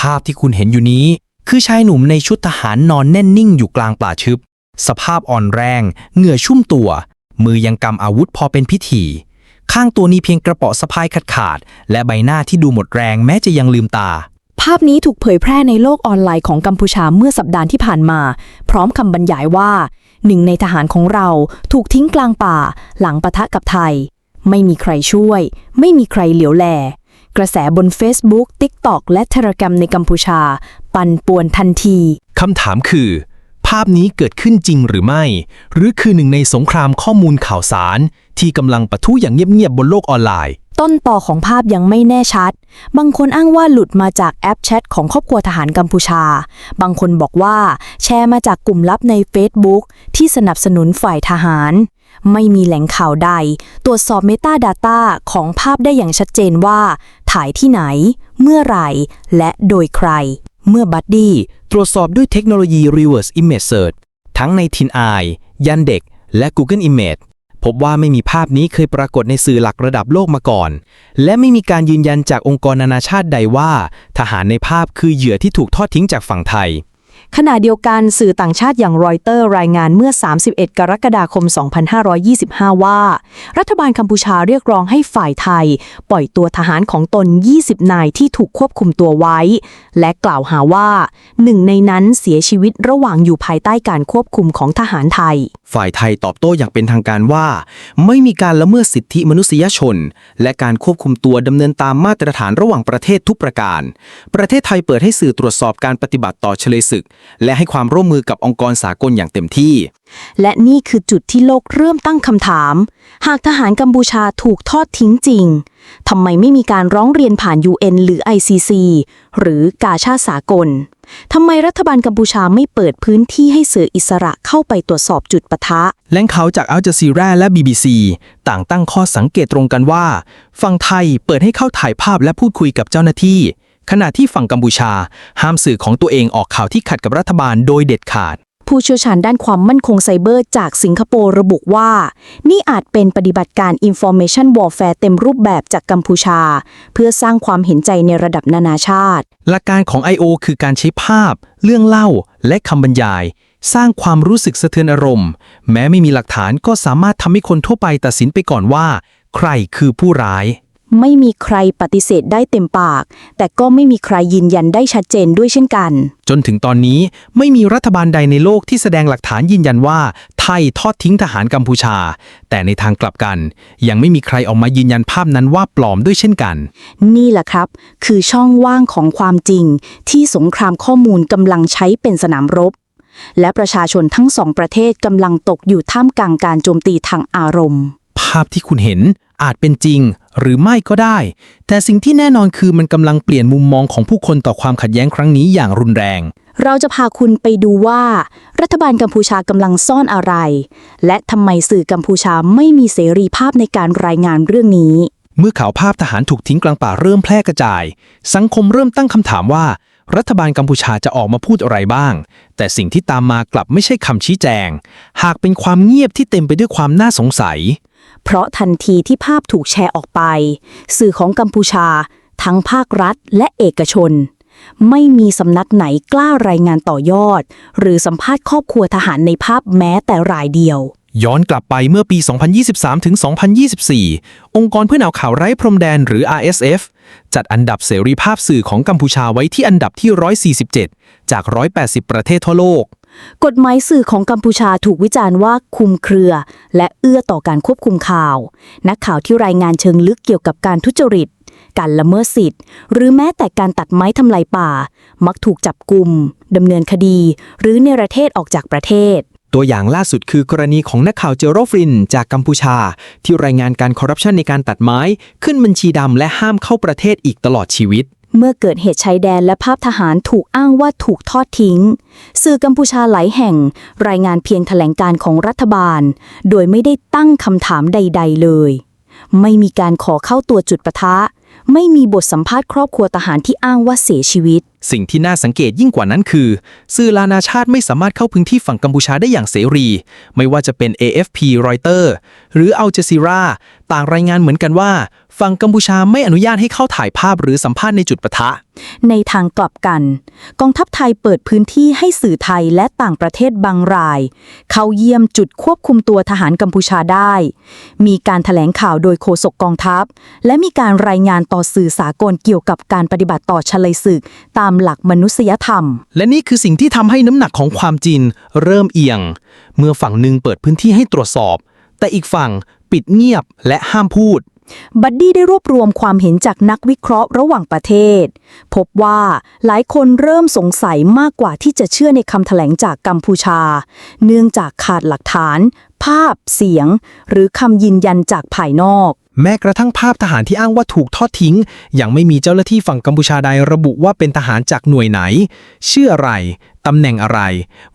ภาพที่คุณเห็นอยู่นี้ คือชายหนุ่มในชุดทหารนอนแน่นนิ่งอยู่กลางป่าชึบ สภาพอ่อนแรง เหงื่อชุ่มตัว มือยังกำอาวุธพอเป็นพิธี ข้างตัวนี้เพียงกระเป๋าสะพายขาดขาดๆและใบหน้าที่ดูหมดแรงแม้จะยังลืมตา ภาพนี้ถูกเผยแพร่ในโลกออนไลน์ของกัมพูชาเมื่อสัปดาห์ที่ผ่านมา พร้อมคำบรรยายว่า หนึ่งในทหารของเราถูกทิ้งกลางป่า หลังปะทะกับไทย ไม่มีใครช่วย ไม่มีใครเหลียวแล กระแสบน Facebook TikTok และ Telegram ในกัมพูชา ปั่นป่วนทันที คำถามคือ ภาพนี้เกิดขึ้นจริงหรือไม่ หรือคือหนึ่งในสงครามข้อมูลข่าวสาร ที่กำลังปะทุอย่างเงียบๆบนโลกออนไลน์ ต้นต่อของภาพยังไม่แน่ชัด บางคนอ้างว่าหลุดมาจากแอปแชทของครอบครัวทหารกัมพูชา บางคนบอกว่าแชร์มาจากกลุ่มลับใน Facebook ที่สนับสนุนฝ่ายทหารไม่มีแหล่งข่าวใด ตรวจสอบ Metadata ของภาพได้อย่างชัดเจนว่า ถ่ายที่ไหน เมื่อไหร่ และโดยใคร เมื่อบัดดี้ตรวจสอบด้วยเทคโนโลยี Reverse Image Search ทั้งในทินอายยันเด็ก และ Google Image พบว่าไม่มีภาพนี้เคยปรากฏในสื่อหลักระดับโลกมาก่อน และไม่มีการยืนยันจากองค์กรนานาชาติใดว่า ทหารในภาพคือเหยื่อที่ถูกทอดทิ้งจากฝั่งไทย ขณะเดียวกันสื่อต่างชาติอย่างรอยเตอร์รายงานเมื่อ 31 กรกฎาคม 2525 ว่า รัฐบาลกัมพูชาเรียกร้องให้ฝ่ายไทย ปล่อยตัวทหารของตน 20 นายที่ถูกควบคุมตัวไว้ และกล่าวหาว่าหนึ่งในนั้นเสียชีวิตระหว่างอยู่ภายใต้การควบคุมของทหารไทย ฝ่ายไทยตอบโต้อย่างเป็นทางการว่า ไม่มีการละเมิดสิทธิมนุษยชน และการควบคุมตัวดำเนินตามมาตรฐานระหว่างประเทศทุกประการ ประเทศไทยเปิดให้สื่อตรวจสอบการปฏิบัติต่อเฉลยศึกและให้ความร่วมมือกับองค์กรสากลอย่างเต็มที่ และนี่คือจุดที่โลกเริ่มตั้งคำถาม หากทหารกัมพูชาถูกทอดทิ้งจริงทำไมไม่มีการร้องเรียนผ่าน UN หรือ ICC หรือกาชาติสากลทำไมรัฐบาลกัมพูชาไม่เปิดพื้นที่ให้สื่ออิสระเข้าไปตรวจสอบจุดปะทะ แหล่งข่าวจากอัลจ z ซีราและ BBC ต่างตั้งข้อสังเกตตรงกันว่า ฝั่งไทยเปิดให้เข้าถ่ายภาพและพูดคุยกับเจ้าหน้าที่ ขณะที่ฝั่งกัมพูชา ห้ามสื่อของตัวเองออกข่าวที่ขัดกับรัฐบาลโดยเด็ดขาด ผู้เชี่ยวชาญด้านความมั่นคงไซเบอร์จากสิงคโปร์ระบุว่า นี่อาจเป็นปฏิบัติการ Information Warfare เต็มรูปแบบจากกัมพูชา เพื่อสร้างความเห็นใจในระดับนานาชาติ หลักการของ I.O. คือการใช้ภาพ เรื่องเล่า และคำบรรยาย สร้างความรู้สึกสะเทือนอารมณ์ แม้ไม่มีหลักฐานก็สามารถทำให้คนทั่วไปตัดสินไปก่อนว่า ใครคือผู้ร้าย ไม่มีใครปฏิเสธได้เต็มปาก แต่ก็ไม่มีใครยืนยันได้ชัดเจนด้วยเช่นกัน จนถึงตอนนี้ไม่มีรัฐบาลใดในโลกที่แสดงหลักฐานยืนยันว่า ไทยทอดทิ้งทหารกัมพูชา แต่ในทางกลับกัน ยังไม่มีใครออกมายืนยันภาพนั้นว่าปลอมด้วยเช่นกัน นี่แหละครับ คือช่องว่างของความจริง ที่สงครามข้อมูลกำลังใช้เป็นสนามรบ และประชาชนทั้งสองประเทศกำลังตกอยู่ท่ามกลางการโจมตีทางอารมณ์ ภาพที่คุณเห็น อาจเป็นจริง หรือไม่ก็ได้ แต่สิ่งที่แน่นอนคือมันกำลังเปลี่ยนมุมมองของผู้คนต่อความขัดแย้งครั้งนี้อย่างรุนแรง เราจะพาคุณไปดูว่า รัฐบาลกัมพูชากำลังซ่อนอะไร และทำไมสื่อกัมพูชาไม่มีเสรีภาพในการรายงานเรื่องนี้ เมื่อข่าวภาพทหารถูกทิ้งกลางป่าเริ่มแพร่กระจาย สังคมเริ่มตั้งคำถามว่า รัฐบาลกัมพูชาจะออกมาพูดอะไรบ้าง แต่สิ่งที่ตามมากลับไม่ใช่คำชี้แจง หากเป็นความเงียบที่เต็มไปด้วยความน่าสงสัย เพราะทันทีที่ภาพถูกแชร์ออกไป สื่อของกัมพูชา ทั้งภาครัฐและเอกชน ไม่มีสำนักไหนกล้ารายงานต่อยอด หรือสัมภาษณ์ครอบครัวทหารในภาพแม้แต่รายเดียว ย้อนกลับไปเมื่อปี 2023 ถึง 2024 องค์กรเพื่อแนวข่าวไร้พรมแดนหรือ RSF จัดอันดับเสรีภาพสื่อของกัมพูชาไว้ที่อันดับที่ 147 จาก 180 ประเทศทั่วโลก กฎหมายสื่อของกัมพูชาถูกวิจารณ์ว่าคุมเครือ และเอื้อต่อการควบคุมข่าว นักข่าวที่รายงานเชิงลึกเกี่ยวกับการทุจริต การละเมิดสิทธิ์ หรือแม้แต่การตัดไม้ทำลายป่า มักถูกจับกลุ่มดำเนินคดี หรือเนรเทศออกจากประเทศตัวอย่างล่าสุดคือกรณีของนักข่าวเจโรฟริน จากกัมพูชา ที่รายงานการคอร์รัปชันในการตัดไม้ ขึ้นบัญชีดำและห้ามเข้าประเทศอีกตลอดชีวิต เมื่อเกิดเหตุชายแดนและภาพทหารถูกอ้างว่าถูกทอดทิ้ง สื่อกัมพูชาหลายแห่งรายงานเพียงแถลงการของรัฐบาล โดยไม่ได้ตั้งคำถามใด ๆ เลย ไม่มีการขอเข้าตัวจุดปะทะ ไม่มีบทสัมภาษณ์ครอบครัวทหารที่อ้างว่าเสียชีวิต สิ่งที่น่าสังเกตยิ่งกว่านั้นคือ สื่อลานาชาติไม่สามารถเข้าพื้นที่ฝั่งกัมพูชาได้อย่างเสรี ไม่ว่าจะเป็น AFP รอยเตอร์หรืออัลจ z ซีราต่างรายงานเหมือนกันว่า ฝั่งกัมพูชาไม่อนุญาตให้เข้าถ่ายภาพหรือสัมภาษณ์ในจุดปะทะ ในทางกลับกัน กองทัพไทยเปิดพื้นที่ให้สื่อไทยและต่างประเทศบางราย เข้าเยี่ยมจุดควบคุมตัวทหารกัมพูชาได้ มีการถแถลงข่าวโดยโฆษกกองทัพ และมีการรายงานต่อสื่อสากลเกี่ยวกับการปฏิบัติต่อชลัยศึก ตามหลักมนุษยธรรม และนี่คือสิ่งที่ทำให้น้ำหนักของความจริงเริ่มเอียง เมื่อฝั่งหนึ่งเปิดพื้นที่ให้ตรวจสอบ แต่อีกฝั่งปิดเงียบและห้ามพูด บัดดี้ได้รวบรวมความเห็นจากนักวิเคราะห์ระหว่างประเทศ พบว่าหลายคนเริ่มสงสัยมากกว่าที่จะเชื่อในคำแถลงจากกัมพูชา เนื่องจากขาดหลักฐาน ภาพ เสียง หรือคำยืนยันจากภายนอก แม้กระทั่งภาพทหารที่อ้างว่าถูกทอดทิ้ง ยังไม่มีเจ้าหน้าที่ฝั่งกัมพูชาใดระบุว่าเป็นทหารจากหน่วยไหน ชื่ออะไรตำแหน่งอะไร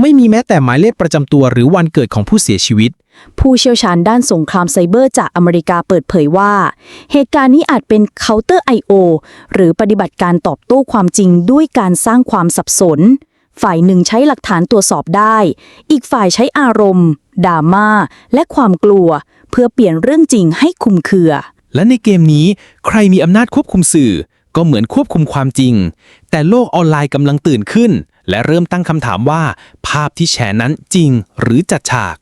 ไม่มีแม้แต่หมายเลขประจำตัวหรือวันเกิดของผู้เสียชีวิต ผู้เชี่ยวชาญด้านสงครามไซเบอร์จากอเมริกาเปิดเผยว่า เหตุการณ์นี้อาจเป็น counter IO หรือปฏิบัติการตอบโต้ความจริงด้วยการสร้างความสับสน ฝ่ายหนึ่งใช้หลักฐานตรวจสอบได้ อีกฝ่ายใช้อารมณ์ดราม่า และความกลัว เพื่อเปลี่ยนเรื่องจริงให้คุมเครือ และในเกมนี้ ใครมีอำนาจควบคุมสื่อ ก็เหมือนควบคุมความจริง แต่โลกออนไลน์กำลังตื่นขึ้น และเริ่มตั้งคำถามว่า ภาพที่แช่นั้นจริงหรือจัดฉาก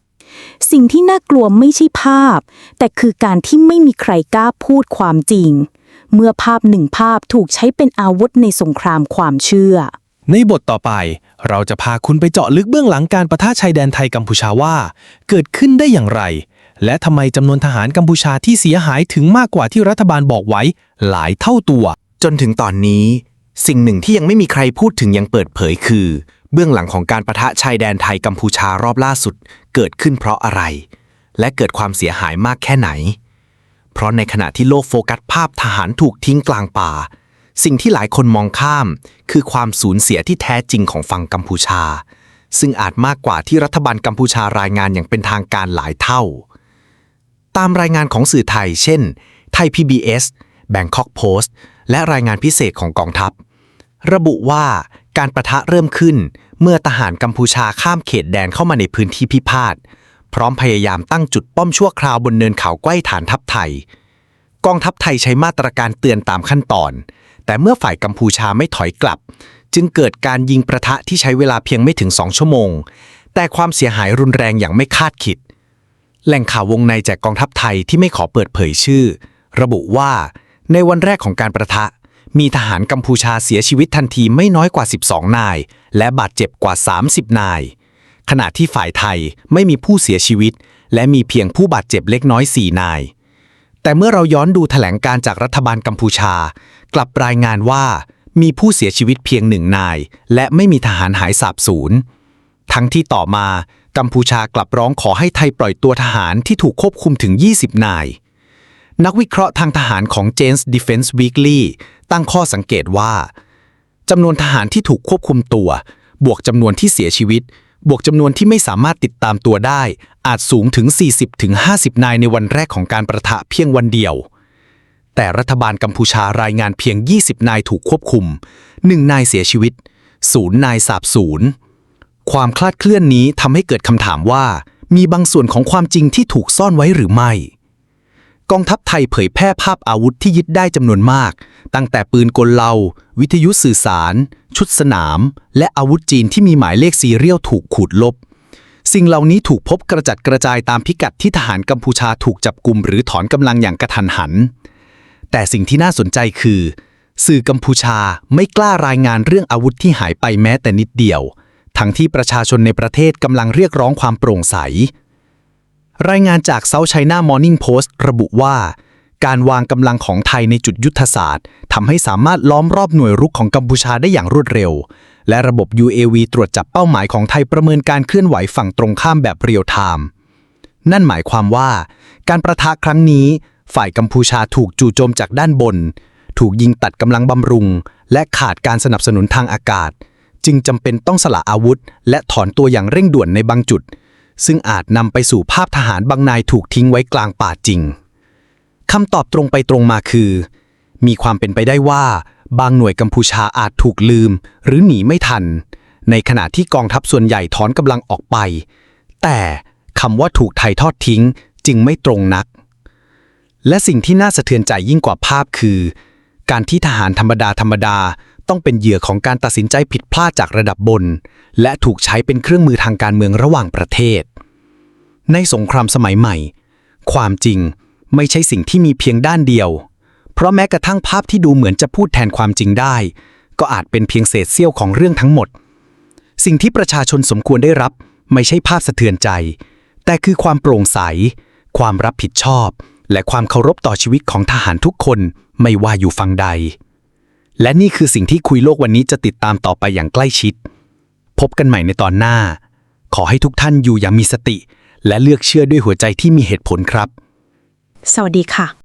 สิ่งที่น่ากลัวไม่ใช่ภาพ แต่คือการที่ไม่มีใครกล้าพูดความจริง เมื่อภาพหนึ่งภาพถูกใช้เป็นอาวุธในสงครามความเชื่อ ในบทต่อไป เราจะพาคุณไปเจาะลึกเบื้องหลังการประทะชายแดนไทยกัมพูชาว่า เกิดขึ้นได้อย่างไร และทำไมจำนวนทหารกัมพูชาที่เสียหายถึงมากกว่าที่รัฐบาลบอกไว้หลายเท่าตัว จนถึงตอนนี้ สิ่งหนึ่งที่ยังไม่มีใครพูดถึงยังเปิดเผยคือ เบื้องหลังของการประทะชายแดนไทยกัมพูชารอบล่าสุดเกิดขึ้นเพราะอะไร และเกิดความเสียหายมากแค่ไหน เพราะในขณะที่โลกโฟกัสภาพทหารถูกทิ้งกลางป่า สิ่งที่หลายคนมองข้าม คือความสูญเสียที่แท้จริงของฝั่งกัมพูชา ซึ่งอาจมากกว่าที่รัฐบาลกัมพูชารายงานอย่างเป็นทางการหลายเท่า ตามรายงานของสื่อไทย เช่น ไทย PBS Bangkok Post และรายงานพิเศษของกองทัพ ระบุว่า การประทะเริ่มขึ้น เมื่อทหารกัมพูชาข้ามเขตแดนเข้ามาในพื้นที่พิพาท พร้อมพยายามตั้งจุดป้อมชั่วคราวบนเนินเขาใกล้ฐานทัพไทย กองทัพไทยใช้มาตรการเตือนตามขั้นตอน แต่เมื่อฝ่ายกัมพูชาไม่ถอยกลับ จึงเกิดการยิงประทะที่ใช้เวลาเพียงไม่ถึง2ชั่วโมง แต่ความเสียหายรุนแรงอย่างไม่คาดคิด แหล่งข่าววงในจากกองทัพไทยที่ไม่ขอเปิดเผยชื่อ ระบุว่าในวันแรกของการประทะ มีทหารกัมพูชาเสียชีวิตทันทีไม่น้อยกว่า 12 นาย และบาดเจ็บกว่า 30 นาย ขณะที่ฝ่ายไทยไม่มีผู้เสียชีวิต และมีเพียงผู้บาดเจ็บเล็กน้อย 4 นาย แต่เมื่อเราย้อนดูแถลงการจากรัฐบาลกัมพูชา กลับรายงานว่ามีผู้เสียชีวิตเพียงหนึ่งนาย และไม่มีทหารหายสาบสูญ ทั้งที่ต่อมากัมพูชากลับร้องขอให้ไทยปล่อยตัวทหารที่ถูกควบคุมถึง 20 นาย นักวิเคราะห์ทางทหารของ Jane's Defense Weekly ตั้งข้อสังเกตว่าจำนวนทหารที่ถูกควบคุมตัว บวกจำนวนที่เสียชีวิต บวกจำนวนที่ไม่สามารถติดตามตัวได้ อาจสูงถึง 40-50 นายในวันแรกของการประทะเพียงวันเดียว แต่รัฐบาลกัมพูชารายงานเพียง 20 นายถูกควบคุม 1 นายเสียชีวิต 0 นายสาบสูญความคลาดเคลื่อนนี้ทำให้เกิดคำถามว่า มีบางส่วนของความจริงที่ถูกซ่อนไว้หรือไม่ กองทัพไทยเผยแพร่ภาพอาวุธที่ยึดได้จำนวนมาก ตั้งแต่ปืนกลเหลาวิทยุสื่อสาร ชุดสนาม และอาวุธจีนที่มีหมายเลขซีเรียลถูกขูดลบ สิ่งเหล่านี้ถูกพบกระจัดกระจายตามพิกัดที่ทหารกัมพูชาถูกจับกลุ่มหรือถอนกำลังอย่างกระทันหัน แต่สิ่งที่น่าสนใจคือ สื่อกัมพูชาไม่กล้ารายงานเรื่องอาวุธที่หายไปแม้แต่นิดเดียว ทั้งที่ประชาชนในประเทศกำลังเรียกร้องความโปร่งใส รายงานจาก South China Morning Post ระบุว่า การวางกำลังของไทยในจุดยุทธศาสตร์ทำให้สามารถล้อมรอบหน่วยรุกของกัมพูชาได้อย่างรวดเร็ว และระบบ UAV ตรวจจับเป้าหมายของไทยประเมินการเคลื่อนไหวฝั่งตรงข้ามแบบเรียลไทม์นั่นหมายความว่า การประทะครั้งนี้ ฝ่ายกัมพูชาถูกจู่โจมจากด้านบน ถูกยิงตัดกำลังบำรุง และขาดการสนับสนุนทางอากาศ จึงจำเป็นต้องสละอาวุธ และถอนตัวอย่างเร่งด่วนในบางจุด ซึ่งอาจนำไปสู่ภาพทหารบางนายถูกทิ้งไว้กลางป่าจริงคำตอบตรงไปตรงมาคือ มีความเป็นไปได้ว่า บางหน่วยกัมพูชาอาจถูกลืม หรือหนีไม่ทัน ในขณะที่กองทัพส่วนใหญ่ถอนกำลังออกไป แต่คำว่าถูกไทยทอดทิ้งจึงไม่ตรงนัก และสิ่งที่น่าสะเทือนใจยิ่งกว่าภาพคือ การที่ทหารธรรมดาธรรมดาต้องเป็นเหยื่อของการตัดสินใจผิดพลาดจากระดับบน และถูกใช้เป็นเครื่องมือทางการเมืองระหว่างประเทศ ในสงครามสมัยใหม่ ความจริงไม่ใช่สิ่งที่มีเพียงด้านเดียว เพราะแม้กระทั่งภาพที่ดูเหมือนจะพูดแทนความจริงได้ ก็อาจเป็นเพียงเศษเสี้ยวของเรื่องทั้งหมด สิ่งที่ประชาชนสมควรได้รับ ไม่ใช่ภาพสะเทือนใจ แต่คือความโปร่งใส ความรับผิดชอบ และความเคารพต่อชีวิตของทหารทุกคนไม่ว่าอยู่ฝั่งใด และนี่คือสิ่งที่คุยโลกวันนี้จะติดตามต่อไปอย่างใกล้ชิด พบกันใหม่ในตอนหน้า ขอให้ทุกท่านอยู่อย่างมีสติ และเลือกเชื่อด้วยหัวใจที่มีเหตุผลครับ สวัสดีค่ะ